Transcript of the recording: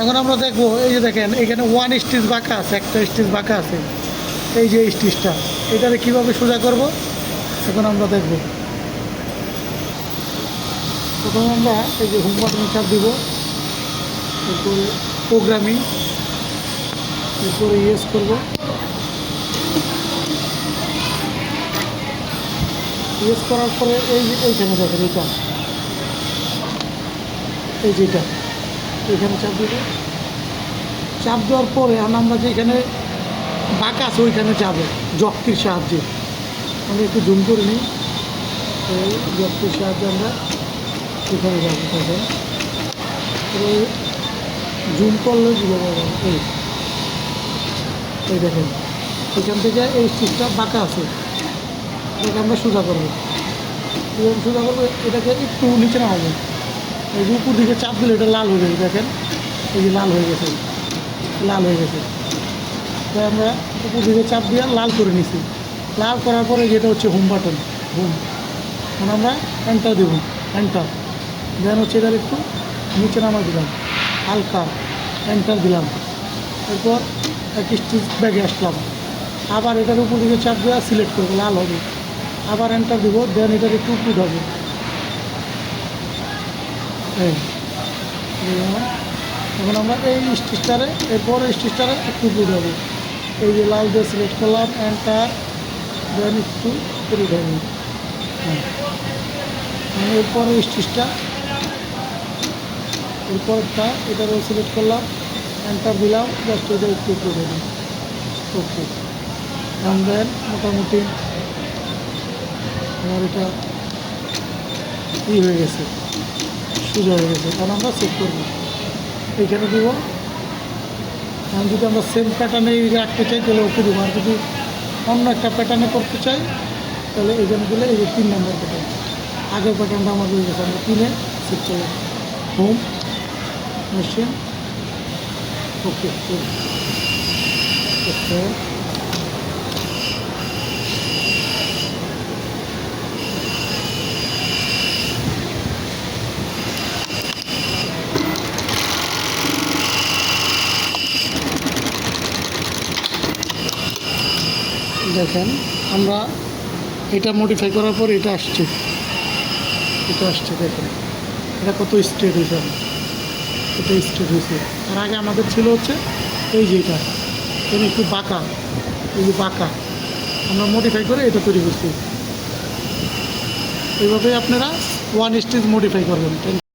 এখন আমরা দেখব, এই যে দেখেন, এখানে ওয়ান স্টিচ বাঁকা আছে, একটা স্টিচ বাঁকা আছে। এই যে স্টিচটা এটারে কীভাবে সোজা করব? এখন আমরা দেখব। প্রথমে আমরা এই যে হোম বাটন চাপ দিব, এরপরে প্রোগ্রামিং এরপরে ইয়েস করব। ইয়েস করার পরে এই যে এইখানে দেখেন এটা। এই যেটা এখানে চাপ দিব। চাপ দেওয়ার পরে এখন আমরা যেখানে বাঁকা আছে, ওইখানে যাবে জক্তির সাহায্যে। আমরা একটু জুম করে নিই। এই জক্তির সাহায্যে আমরা এখানে যাব দেখেন জুম করলে এই এই দেখেন, এখান থেকে এই স্টিচটা বাঁকা আছে। এটাকে আমরা সোজা করব। সোজা করব, এটাকে একটু নিচে নামাবো। এই যে উপর দিকে চাপ দিলে এটা লাল হয়ে গেছে দেখেন। এই যে লাল হয়ে গেছে। লাল হয়ে গেছে। তাই আমরা উপর দিকে চাপ দিয়ে লাল করে নিছি। লাল করার পরে যেটা হচ্ছে হোম বাটন হোম এখন আমরা এন্টার দেবো। এন্টার দেন হচ্ছে এটার একটু নিচে নামা দিলাম। হালকা এন্টার দিলাম। এরপর এক স্টিচ ব্যাগে আসলাম। আবার এটার উপর দিকে চাপ দেওয়া সিলেক্ট করব, লাল হবে। আবার এন্টার দিব দেন এটার একটু উপর হবে এখন আমরা এই স্টিচটারে এরপর স্টিচটারে একটু হবে এই যে লাল দিয়ে সিলেক্ট করলাম এন্টার দেন একটু হবে হ্যাঁ। আমি এরপরে স্টিচটা এরপরটা এটারও সিলেক্ট করলাম এন্টার দিলাম জাস্ট এটা একটু উপরে দেবে ওকে। অ্যান্ড দেন মোটামুটি, আমার এটা ই হয়ে গেছে। সোজা হয়ে গেছে কারণ আমরা সেভ করব। এইখানে দিব। এখন যদি আমরা সেম প্যাটার্নে রাখতে চাই, তাহলে ওকে দেবো। আর যদি অন্য একটা প্যাটার্নে করতে চাই, তাহলে এইখানে দিলে এই যে তিন নম্বর প্যাটার্ন আগের প্যাটার্নটা আমার হয়ে গেছে আমরা তিনে সেট করব হোম মেশিন ওকে ওকে দেখেন, আমরা এটা মডিফাই করার পর এটা আসছে। এটা আসছে, দেখেন। এটা কত স্ট্রেট হয়েছে। এটা স্ট্রেট হয়েছে। আর আগে আমাদের ছিল হচ্ছে এই যে এটা। এটা একটু বাঁকা। এই যে বাঁকা। আমরা মডিফাই করে এটা তৈরি করছি। এইভাবেই আপনারা ওয়ান স্টেজ মডিফাই করবেন।